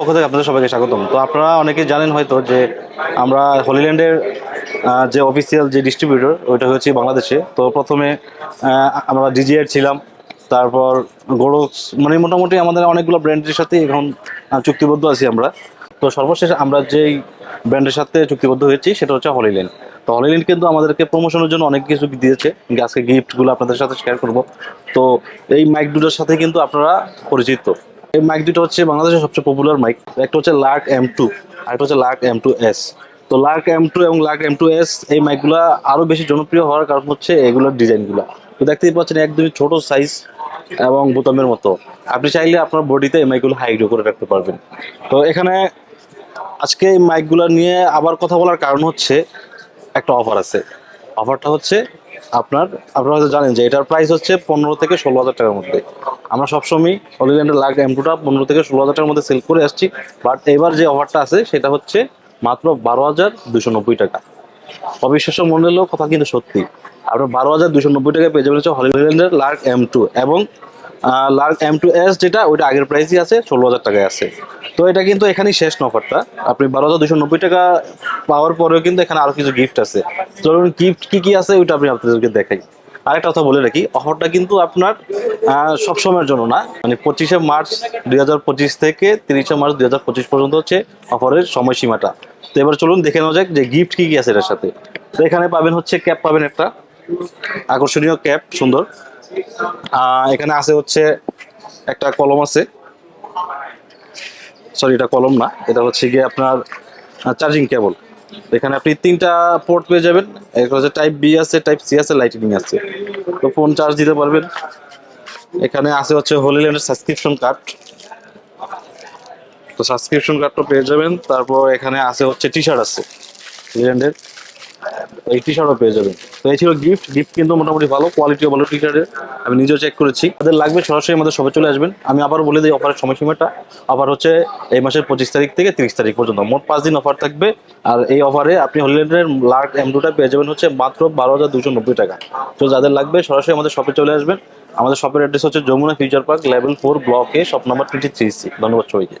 পক্ষ থেকে আপনাদের সবাইকে স্বাগতম। তো আপনারা অনেকে জানেন হয়তো যে আমরা হলিল্যান্ডের যে অফিসিয়াল যে ডিস্ট্রিবিউটর ওইটা হচ্ছে বাংলাদেশে। তো প্রথমে আমরা ডিজিআর ছিলাম, তারপর গোরক্স মানে মোটামুটি আমাদের অনেকগুলো ব্র্যান্ডের সাথে এখন চুক্তিবদ্ধ আছি আমরা। তো সর্বশেষ আমরা যেই ব্র্যান্ডের সাথে চুক্তিবদ্ধ হয়েছি, সেটা হচ্ছে হলিল্যান্ড। তো হলিল্যান্ড কিন্তু আমাদেরকে প্রমোশনের জন্য অনেক কিছু দিয়েছে। আজকে গিফটগুলো আপনাদের সাথে শেয়ার করব। তো এই মাইক দুটোর সাথে কিন্তু আপনারা পরিচিত। এই মাইক দুটো হচ্ছে বাংলাদেশের সবচেয়ে পপুলার মাইক একটা হচ্ছে লার্ক এম টু আর একটা হচ্ছে লার্ক এম টু এস তো লার্ক এম টু এবং লার্ক এম টু এস এই মাইকগুলো আরও বেশি জনপ্রিয় হওয়ার কারণ হচ্ছে এগুলোর ডিজাইনগুলো তো দেখতেই পাচ্ছেন একদমই ছোট সাইজ এবং বোতামের মতো। আপনি চাইলে আপনার বডিতে এই মাইকগুলো হাইডও করে রাখতে পারবেন। তো এখানে আজকে এই মাইকগুলো নিয়ে আবার কথা বলার কারণ হচ্ছে একটা অফার আছে। অফারটা হচ্ছে আপনার, আপনারা হয়তো জানেন যে এটার প্রাইস হচ্ছে পনেরো থেকে ষোলো হাজার টাকার মধ্যে। আমরা সবসময় অলিল্যান্ডের লাগ এম টুটা পনেরো থেকে ষোলো হাজার টাকার মধ্যে সেল করে আসছি। বাট এবার যে অফারটা আছে, সেটা হচ্ছে মাত্র বারো হাজার দুশো নব্বই টাকা। অবিশ্বাস্য মনে কথা কিন্তু সত্যি। আপনার বারো হাজার দুশো নব্বই টাকায় পেয়ে যাবেন হচ্ছে হলিল্যান্ডের লার্ক এম টু এবং লার্ক এম টু এস যেটা, ওইটা আগের প্রাইসই আছে ষোলো হাজার টাকায় আছে। তো এটা কিন্তু এখানেই শেষ না অফারটা আপনি বারো হাজার দুশো নব্বই টাকা পাওয়ার পরেও কিন্তু এখানে আরও কিছু গিফট আছে। চলুন গিফট কি কি আছে, ওইটা আপনি আপনাদেরকে দেখাই। আরেকটা কথা বলে রাখি অফারটা কিন্তু আপনার সব সময়ের জন্য না। মানে পঁচিশে মার্চ দুই হাজার পঁচিশ থেকে তিরিশে মার্চ দুই হাজার পঁচিশ পর্যন্ত হচ্ছে অফারের সময়সীমাটা। তো এবার চলুন দেখে নেওয়া যাক যে গিফট কি কি আছে এটার সাথে। তো এখানে পাবেন হচ্ছে ক্যাপ পাবেন একটা। আকর্ষণীয় ক্যাপ সুন্দর। এখানে আছে হচ্ছে একটা কলম আছে। সরি এটা কলম না, এটা হচ্ছে গিয়ে আপনার চার্জিং কেবল এখানে আপনি তিনটা পোর্ট পেয়ে যাবেন একটা হচ্ছে টাইপ বি আছে টাইপ সি আছে লাইটিনিং আছে। তো ফোন চার্জ দিতে পারবেন। এখানে আছে হচ্ছে হোলিল্যান্ডের সাবস্ক্রিপশন কার্ড তো সাবস্ক্রিপশন কার্ডটা পেয়ে যাবেন, তারপর এখানে আছে হচ্ছে টি শার্ট আছে হোলিল্যান্ডের এই টি শার্টও পেয়ে যাবেন। তো এই ছিল গিফট গিফট কিন্তু মোটামুটি ভালো কোয়ালিটিও ভালো টি শার্টের আমি নিজেও চেক করেছি। তাদের লাগবে সরাসরি আমাদের সবাই চলে আসবেন। আমি আবার বলে দিই অফারের সময়সীমাটা। অফার হচ্ছে এই মাসের পঁচিশ তারিখ থেকে তিরিশ তারিখ পর্যন্ত। মোট পাঁচ দিন অফার থাকবে। আর এই অফারে আপনি হলিল্যান্ডের লার্ক এম টুটা পেয়ে যাবেন হচ্ছে মাত্র বারো হাজার দুশো নব্বই টাকা। তো যাদের লাগবে সরাসরি আমাদের শপে চলে আসবেন। আমাদের শপের অ্যাড্রেস হচ্ছে Jamuna Future Park level four ব্লকে shop number twenty three C ধন্যবাদ সবাইকে।